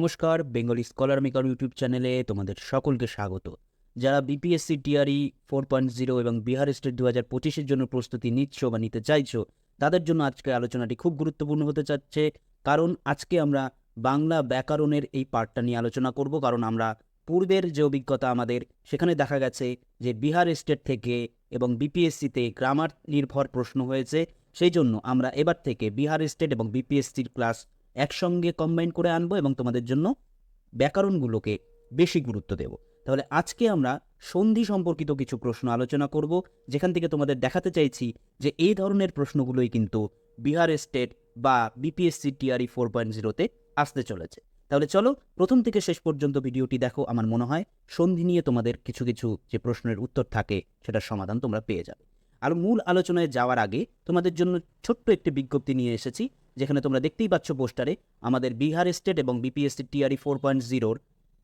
নমস্কার, Bengali scholar maker YouTube চ্যানেলে তোমাদের সকলকে স্বাগত। যারা BPSC TRE four point zero এবং বিহার স্টেট দু হাজার পঁচিশের জন্য প্রস্তুতি নিচ্ছ বা নিতে চাইছো, তাদের জন্য আজকে আলোচনাটি খুব গুরুত্বপূর্ণ হতে যাচ্ছে কারণ আজকে আমরা বাংলা ব্যাকরণের এই পার্টটা নিয়ে আলোচনা করব, কারণ আমরা পূর্বের যে অভিজ্ঞতা আমাদের, সেখানে দেখা গেছে যে বিহার স্টেট থেকে এবং বিপিএসসিতে গ্রামার নির্ভর প্রশ্ন হয়েছে। সেই জন্য আমরা এবার থেকে বিহার স্টেট এবং বিপিএসসির ক্লাস একসঙ্গে কম্বাইন করে আনব এবং তোমাদের জন্য ব্যাকরণগুলোকে বেশি গুরুত্ব দেব। তাহলে আজকে আমরা সন্ধি সম্পর্কিত কিছু প্রশ্ন আলোচনা করব, যেখান থেকে তোমাদের দেখাতে চাইছি যে এই ধরনের প্রশ্নগুলোই কিন্তু বিহার স্টেট বা বিপিএসসি টিআরই ফোর পয়েন্ট জিরোতে আসতে চলেছে। তাহলে চলো প্রথম থেকে শেষ পর্যন্ত ভিডিওটি দেখো, আমার মনে হয় সন্ধি নিয়ে তোমাদের কিছু কিছু যে প্রশ্নের উত্তর থাকে সেটার সমাধান তোমরা পেয়ে যাবে। আর মূল আলোচনায় যাওয়ার আগে তোমাদের জন্য ছোট্ট একটি বিজ্ঞপ্তি নিয়ে এসেছি যেখানে তোমরা দেখতেই পাচ্ছ পোস্টারে আমাদের বিহার স্টেট এবং বিপিএসসি টিআরই ফোর পয়েন্ট জিরোর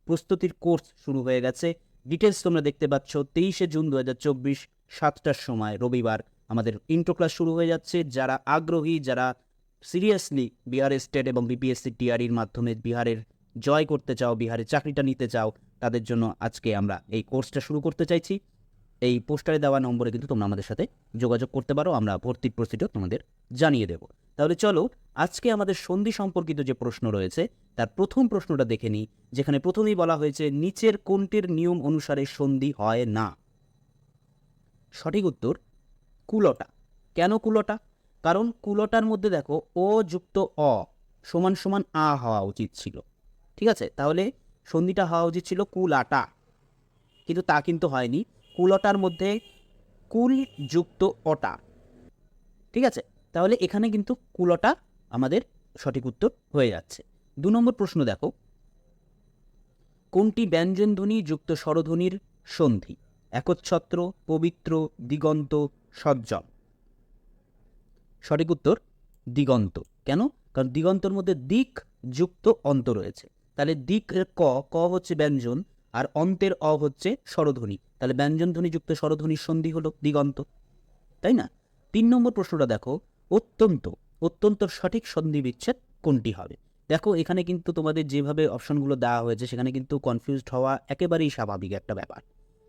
প্রস্তুতির কোর্স শুরু হয়ে গেছে। ডিটেলস তোমরা দেখতে পাচ্ছ তেইশে জুন দু হাজার চব্বিশ সাতটার সময়, রবিবার। আমাদের ইন্ট্রো ক্লাস শুরু হয়ে যাচ্ছে। যারা আগ্রহী, যারা সিরিয়াসলি বিহার স্টেট এবং বিপিএসসি টিআরইর মাধ্যমে বিহারের জয় করতে চাও, বিহারে চাকরিটা নিতে চাও, তাদের জন্য আজকে আমরা এই কোর্সটা শুরু করতে চাইছি। এই পোস্টারে দেওয়া নম্বরে কিন্তু তোমরা আমাদের সাথে যোগাযোগ করতে পারো, আমরা ভর্তির প্রসিডিও তোমাদের জানিয়ে দেব। তাহলে চলো, আজকে আমাদের সন্ধি সম্পর্কিত যে প্রশ্ন রয়েছে, তার প্রথম প্রশ্নটা দেখে নিই, যেখানে প্রথমেই বলা হয়েছে, নিচের কোনটির নিয়ম অনুসারে সন্ধি হয় না? সঠিক উত্তর, কুলটা। কেন কুলটা? কারণ কুলটার মধ্যে দেখো ও যুক্ত অ সমান সমান আ হওয়া উচিত ছিল। ঠিক আছে? তাহলে সন্ধিটা হওয়া উচিত ছিল কুলাটা। কিন্তু তা কিন্তু হয়নি। কুলটার মধ্যে কুল যুক্ত অটা। ঠিক আছে? তাহলে এখানে কিন্তু কুলটা আমাদের সঠিক উত্তর হয়ে যাচ্ছে। দু নম্বর প্রশ্ন দেখো। কোনটি ব্যঞ্জনধ্বনি যুক্ত স্বরধ্বনির সন্ধি? একচ্ছত্র, পবিত্র, দিগন্ত সজ্জন সঠিক উত্তর, দিগন্ত। কেন? কারণ দিগন্তর মধ্যে দিক যুক্ত অন্ত রয়েছে। তাহলে দিক ক ক হচ্ছে ব্যঞ্জন আর অন্তের অ হচ্ছে স্বরধ্বনি। তাহলে ব্যঞ্জনধ্বনি যুক্ত স্বরধ্বনির সন্ধি হলো দিগন্ত, তাই না? তিন নম্বর প্রশ্নটা দেখো, অত্যন্ত অত্যন্ত সঠিক সন্ধি বিচ্ছেদ কোনটি হবে? দেখো, এখানে কিন্তু তোমাদের যেভাবে অপশনগুলো দেওয়া হয়েছে, সেখানে কিন্তু কনফিউজড হওয়া একেবারেই স্বাভাবিক একটা ব্যাপার।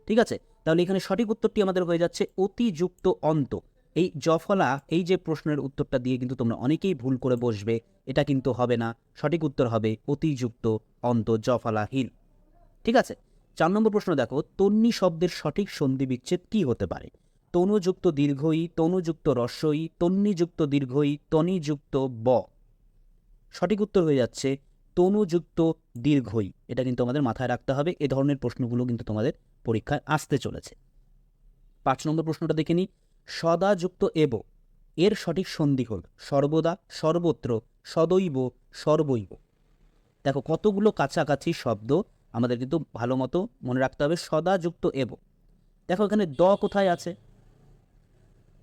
ঠিক আছে? তাহলে এখানে সঠিক উত্তরটি আমাদের হয়ে যাচ্ছে অতিযুক্ত অন্ত। এই জফলা, এই যে প্রশ্নের উত্তরটা দিয়ে কিন্তু তোমরা অনেকেই ভুল করে বসবে, এটা কিন্তু হবে না। সঠিক উত্তর হবে অতিযুক্ত অন্ত জফলা হিল ঠিক আছে? চার নম্বর প্রশ্ন দেখো, তন্নি শব্দের সঠিক সন্ধি বিচ্ছেদ কি হতে পারে? তনুযুক্ত দীর্ঘই, তনুযুক্ত রস্যই, তন্নিযুক্ত দীর্ঘই, তনিযুক্ত ব। সঠিক উত্তর হয়ে যাচ্ছে, তনুযুক্ত দীর্ঘই। এটা কিন্তু আমাদের মাথায় রাখতে হবে, এ ধরনের প্রশ্নগুলো কিন্তু তোমাদের পরীক্ষায় আসতে চলেছে। পাঁচ নম্বর প্রশ্নটা দেখে নিই, সদাযুক্ত এব, এর সঠিক সন্ধি হল সর্বদা, সর্বত্র, সদৈব, সর্বৈব। দেখো কতগুলো কাছাকাছি শব্দ আমাদের কিন্তু ভালো মতো মনে রাখতে হবে সদাযুক্ত এব। দেখো এখানে দ কোথায় আছে?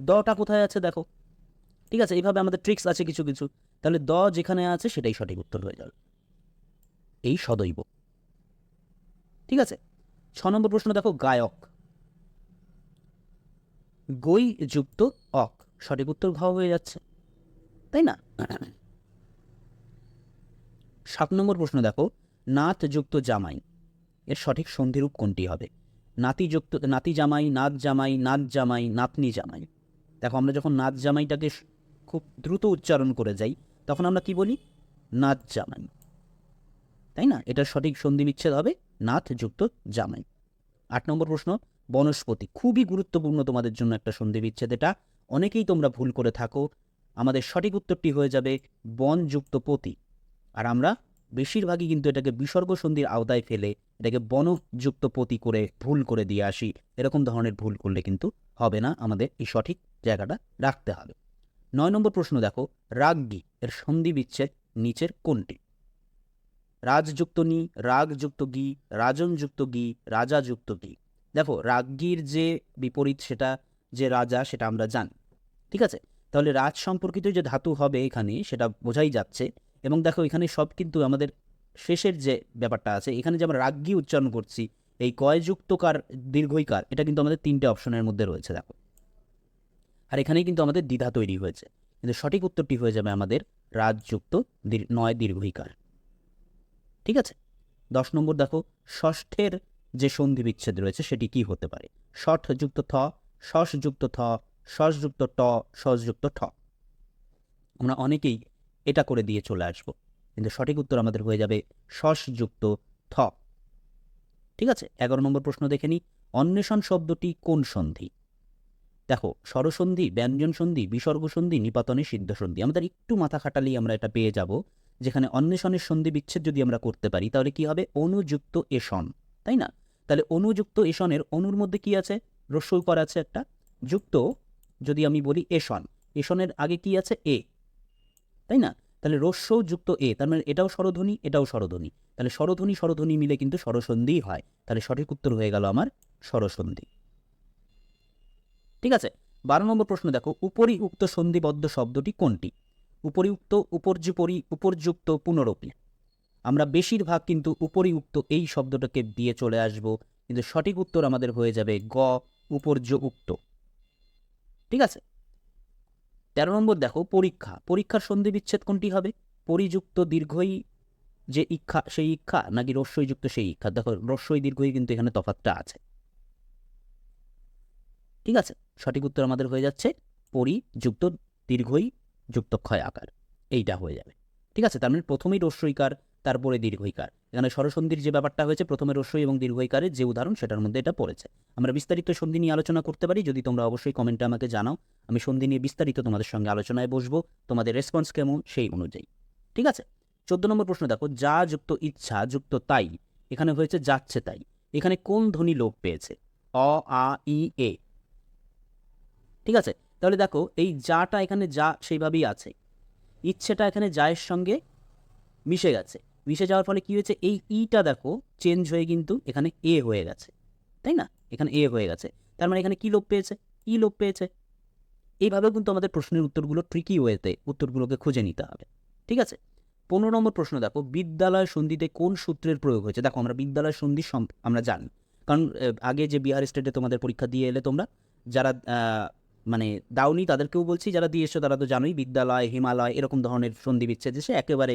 দটা কোথায় আছে দেখো। ঠিক আছে, এইভাবে আমাদের ট্রিক্স আছে কিছু কিছু। তাহলে দ যেখানে আছে সেটাই সঠিক উত্তর হয়ে যাবে। এই সদৈব। ঠিক আছে? ছ নম্বর প্রশ্ন দেখো, গায়ক। গই যুক্ত অক। সঠিক উত্তর ঘ হয়ে যাচ্ছে। তাই না? সাত নম্বর প্রশ্ন দেখো নাত যুক্ত জামাই। এর সঠিক সন্ধিরূপ কোনটি হবে? নাতি যুক্ত নাতি জামাই নাত জামাই নাত জামাই নাতনি জামাই দেখো, আমরা যখন নাত জামাইটাকে খুব দ্রুত উচ্চারণ করে যাই, তখন আমরা কি বলি? নাত জামাই তাই না? এটার সঠিক সন্ধি বিচ্ছেদ হবে নাথ যুক্ত জামাই। আট নম্বর প্রশ্ন, বনস্পতি। খুবই গুরুত্বপূর্ণ তোমাদের জন্য একটা সন্ধি বিচ্ছেদ এটা। অনেকেই তোমরা ভুল করে থাকো। আমাদের সঠিক উত্তরটি হয়ে যাবে বনযুক্ত পতি। আর আমরা বেশিরভাগই কিন্তু এটাকে বিসর্গ সন্ধির আওতায় ফেলে এটাকে বনযুক্ত পতি করে ভুল করে দিয়ে আসি। এরকম ধরনের ভুল করলে কিন্তু হবে না। আমাদের এই সঠিক জায়গাটা রাখতে হবে। নয় নম্বর প্রশ্ন দেখো, রাগগি এর সন্ধি বিচ্ছেদ নিচের কোনটি? রাজযুক্ত নি, রাগযুক্ত গি, রাজনযুক্ত গি, রাজাযুক্ত গি। দেখো রাজ্ঞীর যে বিপরীত সেটা, যে রাজা, সেটা আমরা জানি। ঠিক আছে? তাহলে রাজ সম্পর্কিত যে ধাতু হবে এখানে, সেটা বোঝাই যাচ্ছে এবং দেখো এখানে সব কিন্তু আমাদের শেষের যে ব্যাপারটা আছে, এখানে যে আমরা রাজ্ঞী উচ্চারণ করছি, এই কয়যুক্তকার, দীর্ঘইকার, এটা কিন্তু আমাদের তিনটে অপশনের মধ্যে রয়েছে, দেখো। আর এখানেই কিন্তু আমাদের দ্বিধা তৈরি হয়েছে। কিন্তু সঠিক উত্তরটি হয়ে যাবে আমাদের রাজযুক্ত নয় দীর্ঘইকার। ঠিক আছে? দশ নম্বর দেখো, ষষ্ঠের যে সন্ধি বিচ্ছেদ রয়েছে, সেটি কি হতে পারে? ষঠ যুক্ত থ শস যুক্ত থ শস যুক্ত ট সস যুক্ত ঠ। আমরা অনেকেই এটা করে দিয়ে চলে আসব। কিন্তু সঠিক উত্তর আমাদের হয়ে যাবে যুক্ত থ। ঠিক আছে? এগারো নম্বর প্রশ্ন দেখে নিই অন্বেষণ শব্দটি কোন সন্ধি? দেখো, স্বরসন্ধি, ব্যঞ্জন সন্ধি, বিসর্গ সন্ধি, নিপাতনে সিদ্ধ সন্ধি। আমাদের একটু মাথা খাটালেই আমরা এটা পেয়ে যাব, যেখানে অন্বেষণের সন্ধি বিচ্ছেদ যদি আমরা করতে পারি, তাহলে কি হবে? অনুযুক্ত এসন। তাই না? তাহলে অনুযুক্ত এসনের অনুর মধ্যে কি আছে? রস্যই করা আছে একটা। যুক্ত যদি আমি বলি এসন। এসনের আগে কি আছে? এ। তাই না? তাহলে রস্যও যুক্ত এ, তার মানে এটাও স্বরধ্বনি এটাও স্বরধ্বনি। তাহলে স্বরধ্বনি স্বরধ্বনি মিলে কিন্তু স্বরসন্ধিই হয়। তাহলে সঠিক উত্তর হয়ে গেল আমার স্বরসন্ধি। ঠিক আছে? বারো নম্বর প্রশ্ন দেখো উপরি উক্ত সন্ধিবদ্ধ শব্দটি কোনটি? উপরিউক্ত, উপর্যুপরি, উপর্যুক্ত, পুনরপি। আমরা বেশিরভাগ কিন্তু উপরিউক্ত এই শব্দটাকে দিয়ে চলে আসব, কিন্তু সঠিক উত্তর আমাদের হয়ে যাবে গ উপর্য উক্ত ঠিক আছে? তেরো নম্বর দেখো, পরীক্ষা। পরীক্ষার সন্ধি বিচ্ছেদ কোনটি হবে? পরিযুক্ত দীর্ঘই যে ইক্ষা, সেই ইচ্ছা নাকি রস্যইযুক্ত সেই ইচ্ছা দেখো, রস্যই দীর্ঘই কিন্তু এখানে তফাতটা আছে। ঠিক আছে? সঠিক উত্তর আমাদের হয়ে যাচ্ছে, পরিযুক্ত দীর্ঘই যুক্তক্ষয় আকার। এইটা হয়ে যাবে। ঠিক আছে? তার মানে প্রথমেই রস্যইকার তারপরে দীর্ঘইকার। এখানে স্বরসন্ধির যে ব্যাপারটা হয়েছে, প্রথমে রস্যই এবং দীর্ঘইকারের যে উদাহরণ, সেটার মধ্যে এটা পড়েছে। আমরা বিস্তারিত সন্ধি নিয়ে আলোচনা করতে পারি, যদি তোমরা অবশ্যই কমেন্টে আমাকে জানাও। আমি সন্ধি নিয়ে বিস্তারিত তোমাদের সঙ্গে আলোচনায় বসবো, তোমাদের রেসপন্স কেমন সেই অনুযায়ী। ঠিক আছে? চোদ্দ নম্বর প্রশ্ন দেখো, যা যুক্ত ইচ্ছা, যুক্ত তাই। এখানে হয়েছে যাচ্ছে তাই। এখানে কোন ধ্বনি লোপ পেয়েছে? অ, আ, ই, এ। ঠিক আছে? তাহলে দেখো, এই যাটা এখানে যা, সেইভাবেই আছে। ইচ্ছেটা এখানে যায়ের সঙ্গে মিশে গেছে। মিশে যাওয়ার ফলে কি হয়েছে? এই ইটা দেখো চেঞ্জ হয়ে কিন্তু এখানে এ হয়ে গেছে, তাই না? এখানে এ হয়ে গেছে, তার মানে এখানে কি লোপ পেয়েছে? ই লোপ পেয়েছে। এইভাবে কিন্তু আমাদের প্রশ্নের উত্তরগুলো ট্রিকি ওয়েতে উত্তরগুলোকে খুঁজে নিতে হবে, ঠিক আছে? পনেরো নম্বর প্রশ্ন দেখো, বিদ্যালয় সন্ধিতে কোন সূত্রের প্রয়োগ হয়েছে? দেখো, আমরা বিদ্যালয় সন্ধি আমরা জানি, কারণ আগে যে বিহার স্টেটে তোমাদের পরীক্ষা দিয়ে এলে তোমরা, যারা মানে দাওনি তাদেরকেও বলছি, যারা দিয়ে এসছো তারা তো জানোই, বিদ্যালয়, হিমালয়, এরকম ধরনের সন্ধি বিচ্ছেদ এসে একেবারে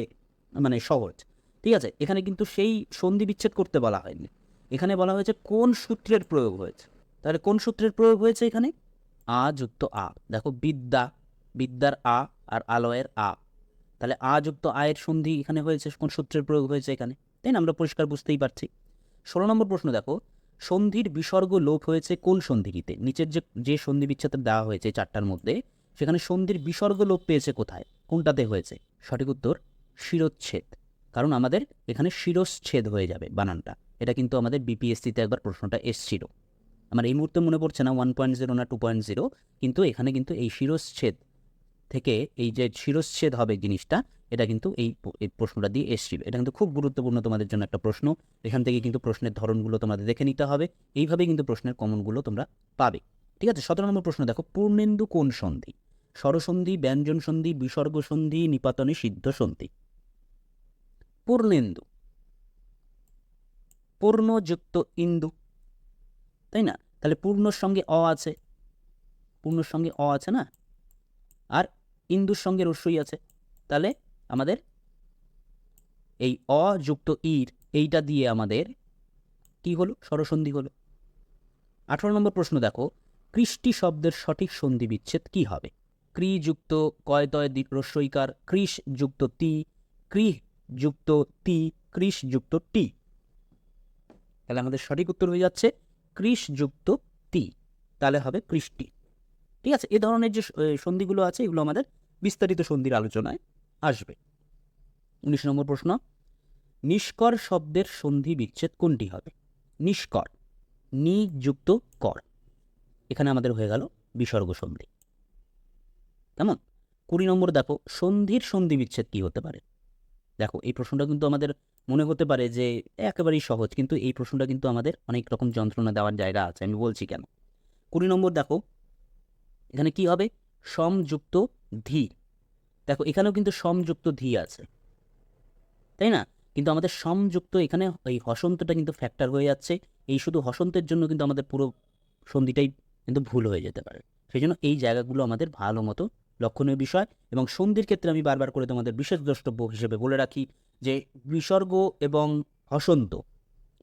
মানে সহজ। ঠিক আছে? এখানে কিন্তু সেই সন্ধি বিচ্ছেদ করতে বলা হয়নি। এখানে বলা হয়েছে কোন সূত্রের প্রয়োগ হয়েছে? তাহলে কোন সূত্রের প্রয়োগ হয়েছে এখানে? আ যুক্ত আ। দেখো বিদ্যা, বিদ্যার আ আর আলয়ের আ। তাহলে আ যুক্ত আয়ের সন্ধি এখানে হয়েছে, কোন সূত্রের প্রয়োগ হয়েছে এখানে? তাই না? আমরা পরিষ্কার বুঝতেই পারছি। ষোলো নম্বর প্রশ্ন দেখো, সন্ধির বিসর্গ লোপ হয়েছে কোন সন্ধিটিতে? নিচের যে যে সন্ধি বিচ্ছেদ দেওয়া হয়েছে চারটার মধ্যে, সেখানে সন্ধির বিসর্গ লোপ পেয়েছে কোথায়? কোনটাতে হয়েছে? সঠিক উত্তর, শিরোচ্ছেদ। কারণ আমাদের এখানে শিরশ্ছেদ হয়ে যাবে বানানটা। এটা কিন্তু আমাদের বিপিএসসিতে একবার প্রশ্নটা এসছিল। আমার এই মুহূর্তে মনে পড়ছে না ওয়ান পয়েন্ট জিরো না টু পয়েন্ট জিরো কিন্তু এখানে কিন্তু এই শিরশ্ছেদ থেকে এই যে শিরশ্ছেদ হবে জিনিসটা, এটা কিন্তু এই প্রশ্নটা দিয়ে এসছিল। এটা কিন্তু খুব গুরুত্বপূর্ণ তোমাদের জন্য একটা প্রশ্ন। এখান থেকে কিন্তু প্রশ্নের ধরনগুলো তোমাদের দেখে নিতে হবে। এইভাবেই কিন্তু প্রশ্নের কমনগুলো তোমরা পাবে। ঠিক আছে, সতেরো নম্বর প্রশ্ন দেখো, পূর্ণেন্দু কোন সন্ধি? স্বরসন্ধি ব্যঞ্জন সন্ধি বিসর্গ সন্ধি নিপাতনে সিদ্ধ সন্ধি পূর্ণেন্দু পূর্ণযুক্ত ইন্দু তাই না তাহলে পূর্ণর সঙ্গে অ আছে পূর্ণর সঙ্গে অ আছে না আর ইন্দুর সঙ্গে রস্যই আছে তাহলে আমাদের এই অ যুক্ত ইর এইটা দিয়ে আমাদের কি হলো স্বরসন্ধি হলো আঠারো নম্বর প্রশ্ন দেখো কৃষ্টি শব্দের সঠিক সন্ধি বিচ্ছেদ কি হবে ক্রি যুক্ত কয়তয় রস্যইকার কৃষ যুক্ত তি ক্রিহ যুক্ত তি কৃষ যুক্ত টি। তাহলে আমাদের সঠিক উত্তর হয়ে যাচ্ছে কৃষ যুক্ত তি তাহলে হবে কৃষ্টি ঠিক আছে? এ ধরনের যে সন্ধিগুলো আছে, এগুলো আমাদের বিস্তারিত সন্ধির আলোচনায় আসবে। উনিশ নম্বর প্রশ্ন। নিষ্কর শব্দের সন্ধি বিচ্ছেদ কোনটি হবে? নিষ্কর, নি যুক্ত কর। এখানে আমাদের হয়ে গেল বিসর্গ সন্ধি। কেমন? কুড়ি নম্বর দেখো, সন্ধির সন্ধি বিচ্ছেদ কি হতে পারে? দেখো, এই প্রশ্নটা কিন্তু আমাদের মনে হতে পারে যে একেবারেই সহজ, কিন্তু এই প্রশ্নটা কিন্তু আমাদের অনেক রকম যন্ত্রণা দেওয়ার জায়গা আছে, আমি বলছি কেন? কুড়ি নম্বর দেখো, এখানে কি হবে? সমযুক্ত ধি। দেখো, এখানেও কিন্তু সমযুক্ত ধি আছে, তাই না? কিন্তু আমাদের সমযুক্ত এখানে এই হসন্তটা কিন্তু ফ্যাক্টর হয়ে যাচ্ছে, এই শুধু হসন্তের জন্য কিন্তু আমাদের পুরো সন্ধিটাই কিন্তু ভুল হয়ে যেতে পারে। সেই জন্য এই জায়গাগুলো আমাদের ভালো মতো লক্ষণীয় বিষয় এবং সন্ধির ক্ষেত্রে আমি বারবার করে তোমাদের বিশেষ দ্রষ্টব্য হিসেবে বলে রাখি যে বিসর্গ এবং হসন্ত,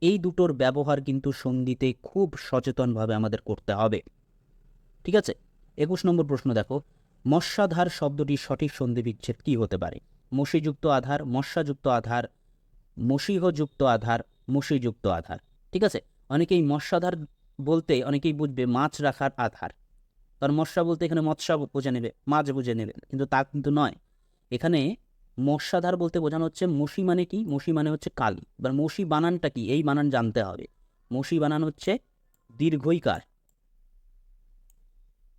এই দুটোর ব্যবহার কিন্তু সন্ধিতে খুব সচেতনভাবে আমাদের করতে হবে। ঠিক আছে? একুশ নম্বর প্রশ্ন দেখো। মৎস্যাধার শব্দটির সঠিক সন্ধি বিচ্ছেদ কী হতে পারে? মসিযুক্ত আধার, মৎস্যাযুক্ত আধার, মসিহযুক্ত আধার, মসিযুক্ত আধার। ঠিক আছে? অনেকেই মৎস্যাধার বলতে, অনেকেই বুঝবে মাছ রাখার আধার। কারণ মৎস্যা বলতে এখানে মৎস্যা বুঝে নেবে, মাছ বুঝে নেবে, কিন্তু তা কিন্তু নয়। এখানে মৎস্যাধার বলতে বোঝানো হচ্ছে মসি মানে কি? মসি মানে হচ্ছে কালি। এবার মসি বানানটা কি? এই বানান জানতে হবে। মসি বানান হচ্ছে দীর্ঘইকার।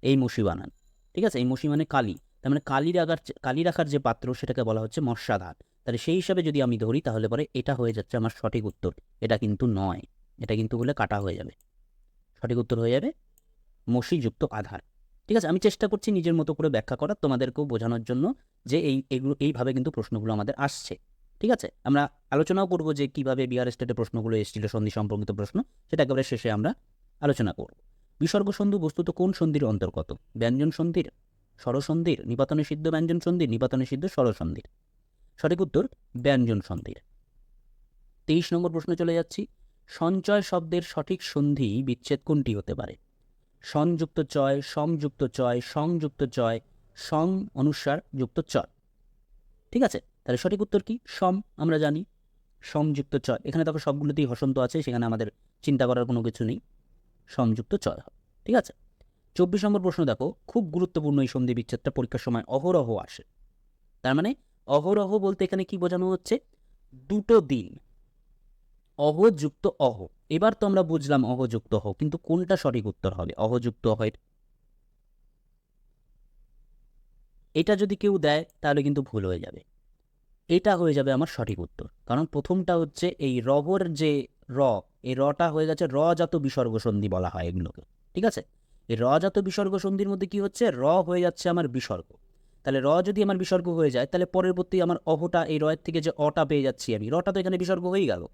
এই মসি বানান, ঠিক আছে? এই মসি মানে কালি। তার মানে কালি রাখার কালি রাখার যে পাত্র, সেটাকে বলা হচ্ছে মৎস্যাধার তাহলে সেই হিসাবে যদি আমি ধরি, তাহলে পরে এটা হয়ে যাচ্ছে আমার সঠিক উত্তর। এটা কিন্তু নয়। এটা কিন্তু বলে কাটা হয়ে যাবে। সঠিক উত্তর হয়ে যাবে মসিযুক্ত আধার। ঠিক আছে? আমি চেষ্টা করছি নিজের মতো করে ব্যাখ্যা করার, তোমাদেরকেও বোঝানোর জন্য যে এই এগুলো, এইভাবে কিন্তু প্রশ্নগুলো আমাদের আসছে। ঠিক আছে? আমরা আলোচনাও করব যে কীভাবে বিহার স্টেটে প্রশ্নগুলো এসেছিল, সন্ধি সম্পর্কিত প্রশ্ন, সেটা একেবারে শেষে আমরা আলোচনা করব। বিসর্গ সন্ধি বস্তুত কোন সন্ধির অন্তর্গত? ব্যঞ্জন সন্ধির স্বরসন্ধির নিপাতনে সিদ্ধ ব্যঞ্জন সন্ধির, নিপাতনে সিদ্ধ স্বরসন্ধির সঠিক উত্তর, ব্যঞ্জন সন্ধির। তেইশ নম্বর প্রশ্ন চলে যাচ্ছি। সঞ্চয় শব্দের সঠিক সন্ধি বিচ্ছেদ কোনটি হতে পারে? সংযুক্ত চয় সমযুক্ত চয়, সংযুক্ত চয়, সং অনুসার যুক্ত চয় ঠিক আছে? তাহলে সঠিক উত্তর কি? সম, আমরা জানি। সমযুক্ত চয়। এখানে দেখো সবগুলোতেই হসন্ত আছে, সেখানে আমাদের চিন্তা করার কোনো কিছু নেই। সমযুক্ত চয়। ঠিক আছে? চব্বিশ নম্বর প্রশ্ন দেখো। খুব গুরুত্বপূর্ণ এই সন্ধি বিচ্ছেদটা পরীক্ষার সময় অহরহ আসে। তার মানে অহরহ বলতে এখানে কি বোঝানো হচ্ছে? দুটো দিন। অহযুক্ত অহ। এবার তো আমরা বুঝলাম অহযুক্ত অহ, কিন্তু কোনটা সঠিক উত্তর হবে? অহযুক্ত অহের। এটা যদি কেউ দেয়, তাহলে কিন্তু ভুল হয়ে যাবে। এটা হয়ে যাবে আমার সঠিক উত্তর। কারণ প্রথমটা হচ্ছে এই রবর যে র, এই রটা হয়ে গেছে রজাত বিসর্গ সন্ধি বলা হয় এগুলোকে। ঠিক আছে? এই রজাত বিসর্গ সন্ধির মধ্যে কি হচ্ছে? র হয়ে যাচ্ছে আমার বিসর্গ। তাহলে র যদি আমার বিসর্গ হয়ে যায়, তাহলে পরবর্তী আমার অহটা, এই রয়ের থেকে যে অটা পেয়ে যাচ্ছি আমি, রটা তো এখানে বিসর্গ হয়েই গেল।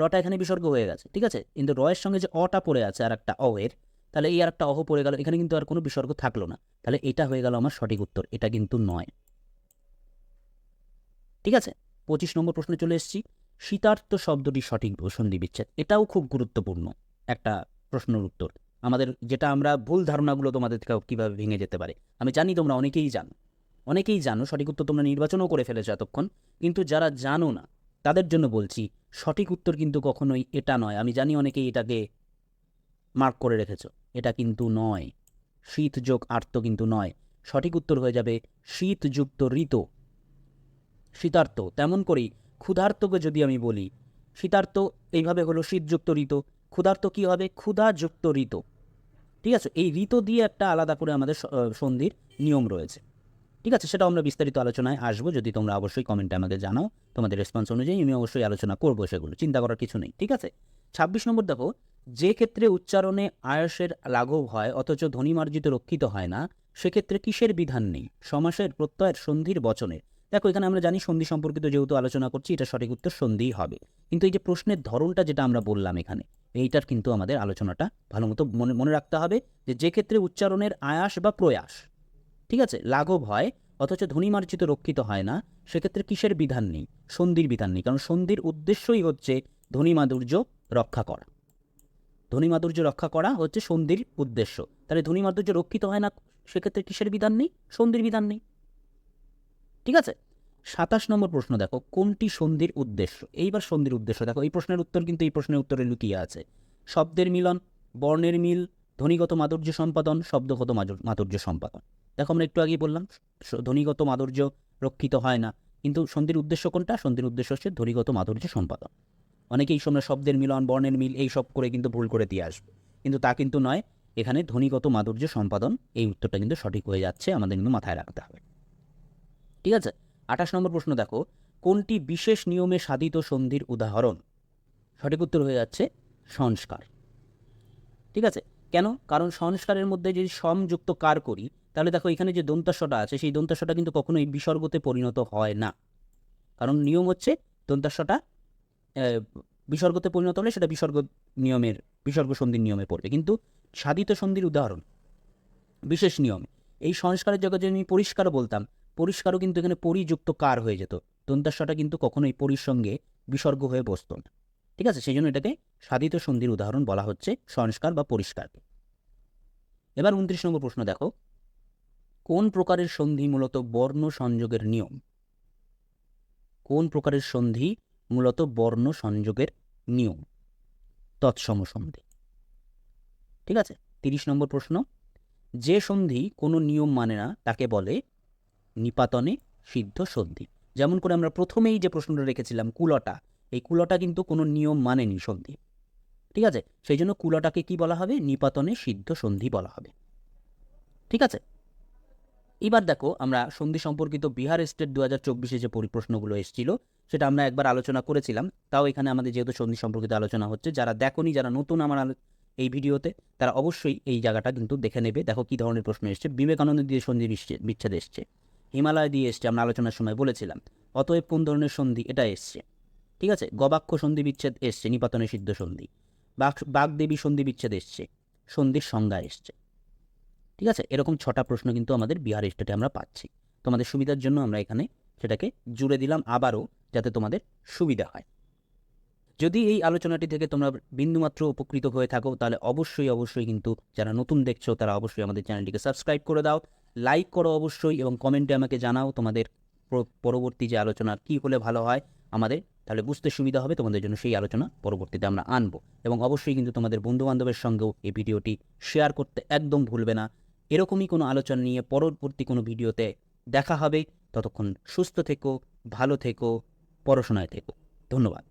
রটা এখানে বিসর্গ হয়ে গেছে, ঠিক আছে? কিন্তু রয়ের সঙ্গে যে অটা পড়ে আছে আর একটা অহের তাহলে এই আর একটা অহ পড়ে গেল, এখানে কিন্তু আর কোনো বিসর্গ থাকল না। তাহলে এটা হয়ে গেল আমার সঠিক উত্তর, এটা কিন্তু নয়। ঠিক আছে? পঁচিশ নম্বর প্রশ্নে চলে এসেছি। শীতার্থ শব্দটি সঠিক সন্ধি বিচ্ছেদ, এটাও খুব গুরুত্বপূর্ণ একটা প্রশ্নের উত্তর। আমাদের যেটা আমরা ভুল ধারণাগুলো তোমাদের থেকে কীভাবে ভেঙে যেতে পারে। আমি জানি তোমরা অনেকেই জানো অনেকেই জানো, সঠিক উত্তর তোমরা নির্বাচনও করে ফেলেছো এতক্ষণ, কিন্তু যারা জানো না তাদের জন্য বলছি, সঠিক উত্তর কিন্তু কখনোই এটা নয়। আমি জানি অনেকেই এটাকে মার্ক করে রেখেছ। এটা কিন্তু নয়। শীত যোগ আর্ত কিন্তু নয়। সঠিক উত্তর হয়ে যাবে শীতযুক্ত ঋত। শীতার্থ তেমন করেই ক্ষুধার্তকে যদি আমি বলি শীতার্থ এইভাবে হলো শীতযুক্ত ঋতু। ক্ষুধার্ত কী হবে? ক্ষুধাযুক্ত ঋতু। ঠিক আছে? এই ঋতু দিয়ে একটা আলাদা করে আমাদের সন্ধির নিয়ম রয়েছে। ঠিক আছে, সেটাও আমরা বিস্তারিত আলোচনায় আসব। যদি তোমরা অবশ্যই কমেন্টে আমাকে জানাও, তোমাদের রেসপন্স অনুযায়ী আমি অবশ্যই আলোচনা করব সেগুলো, চিন্তা করার কিছু নেই, ঠিক আছে? ছাব্বিশ নম্বর দেখো, যে ক্ষেত্রে উচ্চারণে আয়সের লাঘব হয় অথচ ধ্বনিমার্জিত রক্ষিত হয় না, সেক্ষেত্রে কিসের বিধান নেই? সমাসের প্রত্যয়ের সন্ধির বচনের। দেখো, এখানে আমরা জানি সন্ধি সম্পর্কিত যেহেতু আলোচনা করছি, এটা সঠিক উত্তর সন্ধিই হবে। কিন্তু এই যে প্রশ্নের ধরনটা যেটা আমরা বললাম এখানে, এইটার কিন্তু আমাদের আলোচনাটা ভালো মতো মনে মনে রাখতে হবে যে যে ক্ষেত্রে উচ্চারণের আয়াস বা প্রয়াস ঠিক আছে, লাঘব হয়, অথচ ধ্বনিমার্জিত রক্ষিত হয় না, সেক্ষেত্রে কিসের বিধান নেই? সন্ধির বিধান নেই, কারণ সন্ধির উদ্দেশ্যই হচ্ছে ধ্বনিমাধুর্য রক্ষা করা। ধ্বনিমাধুর্য রক্ষা করা হচ্ছে সন্ধির উদ্দেশ্য। তাহলে ধ্বনিমাধুর্য রক্ষিত হয় না, সেক্ষেত্রে কিসের বিধান নেই? সন্ধির বিধান নেই। ঠিক আছে? সাতাশ নম্বর প্রশ্ন দেখো, কোনটি সন্ধির উদ্দেশ্য? এইবার সন্ধির উদ্দেশ্য দেখো, এই প্রশ্নের উত্তর কিন্তু, এই প্রশ্নের উত্তরে লুকিয়ে আছে। শব্দের মিলন, বর্ণের মিল, ধ্বনিগত মাধুর্য সম্পাদন, শব্দগত মাধুর- মাধুর্য সম্পাদন। দেখো আমরা একটু আগেই বললাম ধ্বনিগত মাধুর্য রক্ষিত হয় না। কিন্তু সন্ধির উদ্দেশ্য কোনটা? সন্ধির উদ্দেশ্য হচ্ছে ধ্বনিগত মাধুর্য সম্পাদন। অনেকেই সময় শব্দের মিলন, বর্ণের মিল এই সব করে কিন্তু ভুল করে দিয়ে আসবে। কিন্তু তা কিন্তু নয়, এখানে ধ্বনিগত মাধুর্য সম্পাদন এই উত্তরটা কিন্তু সঠিক হয়ে যাচ্ছে, আমাদের কিন্তু মাথায় রাখতে হবে। ঠিক আছে? আঠাশ নম্বর প্রশ্ন দেখো, কোনটি বিশেষ নিয়মে সাধিত সন্ধির উদাহরণ? সঠিক উত্তর হয়ে যাচ্ছে সংস্কার। ঠিক আছে? কেন? কারণ সংস্কারের মধ্যে যদি সমযুক্ত কার করি তাহলে দেখো এখানে যে দন্তাস্বটা আছে, সেই দন্তাস্বটা কিন্তু কখনোই বিসর্গতে পরিণত হয় না। কারণ নিয়ম হচ্ছে দন্তাস্বটা বিসর্গতে পরিণত হলে সেটা বিসর্গ নিয়মের, বিসর্গ সন্ধির নিয়মে পড়বে। কিন্তু সাধিত সন্ধির উদাহরণ, বিশেষ নিয়ম, এই সংস্কারের যদি আমি পরিষ্কার বলতাম, পরিষ্কারও কিন্তু এখানে পরিযুক্ত কার হয়ে যেত। দন্তাস্বটা কিন্তু কখনোই পরির সঙ্গে বিসর্গ হয়ে বসতো না। ঠিক আছে? সেই জন্য এটাকে সাধিত সন্ধির উদাহরণ বলা হচ্ছে, সংস্কার বা পরিষ্কারকে এবার উনত্রিশ নম্বর প্রশ্ন দেখো। কোন প্রকারের সন্ধি মূলত বর্ণ সংযোগের নিয়ম? কোন প্রকারের সন্ধি মূলত বর্ণ সংযোগের নিয়ম? তৎসম সন্ধি। ঠিক আছে? তিরিশ নম্বর প্রশ্ন। যে সন্ধি কোনো নিয়ম মানে না, তাকে বলে নিপাতনে সিদ্ধ সন্ধি। যেমন করে আমরা প্রথমেই যে প্রশ্নটা রেখেছিলাম, কুলটা। এই কুলটা কিন্তু কোনো নিয়ম মানেনি সন্ধি। ঠিক আছে? সেই জন্য কুলটাকে কি বলা হবে? নিপাতনে সিদ্ধ সন্ধি বলা হবে। ঠিক আছে? এবার দেখো আমরা সন্ধি সম্পর্কিত বিহার স্টেট দু হাজার চব্বিশে যে পরিপ্রশ্নগুলো এসেছিল, সেটা আমরা একবার আলোচনা করেছিলাম। তাও এখানে আমাদের যেহেতু সন্ধি সম্পর্কিত আলোচনা হচ্ছে, যারা দেখোনি, যারা নতুন আমার এই ভিডিওতে, তারা অবশ্যই এই জায়গাটা কিন্তু দেখে নেবে। দেখো কী ধরনের প্রশ্ন এসছে। বিবেকানন্দ দিয়ে সন্ধি বিচ্ছে- বিচ্ছেদ এসছে। হিমালয় দিয়ে এসছে, আমরা আলোচনার সময় বলেছিলাম। অতএব কোন ধরনের সন্ধি? এটা এসছে। ঠিক আছে? গবাক্ষ সন্ধি বিচ্ছেদ এসছে, নিপাতনে সিদ্ধ সন্ধি। বাক বাগদেবী সন্ধি বিচ্ছেদ এসছে। সন্ধির সংজ্ঞা এসছে। ঠিক আছে? এরকম ছটা প্রশ্ন কিন্তু আমাদের বিহার স্টেটে আমরা পাচ্ছি। তোমাদের সুবিধার জন্য আমরা এখানে সেটাকে জুড়ে দিলাম আবারও যাতে তোমাদের সুবিধা হয়। যদি এই আলোচনাটি থেকে তোমরা বিন্দুমাত্র উপকৃত হয়ে থাকো, তাহলে অবশ্যই অবশ্যই কিন্তু যারা নতুন দেখছ, তারা অবশ্যই আমাদের চ্যানেলটিকে সাবস্ক্রাইব করে দাও, লাইক করো অবশ্যই এবং কমেন্টে আমাকে জানাও তোমাদের পরবর্তী যে আলোচনা কী হলে ভালো হয় আমাদের, তাহলে বুঝতে সুবিধা হবে, তোমাদের জন্য সেই আলোচনা পরবর্তীতে আমরা আনব। এবং অবশ্যই কিন্তু তোমাদের বন্ধুবান্ধবের সঙ্গেও এই ভিডিওটি শেয়ার করতে একদম ভুলবে না। এরকমই কোনো আলোচনা নিয়ে পরবর্তী কোনো ভিডিওতে দেখা হবে। ততক্ষণ সুস্থ থেকো, ভালো থেকো, পড়াশোনায় থেকো। ধন্যবাদ।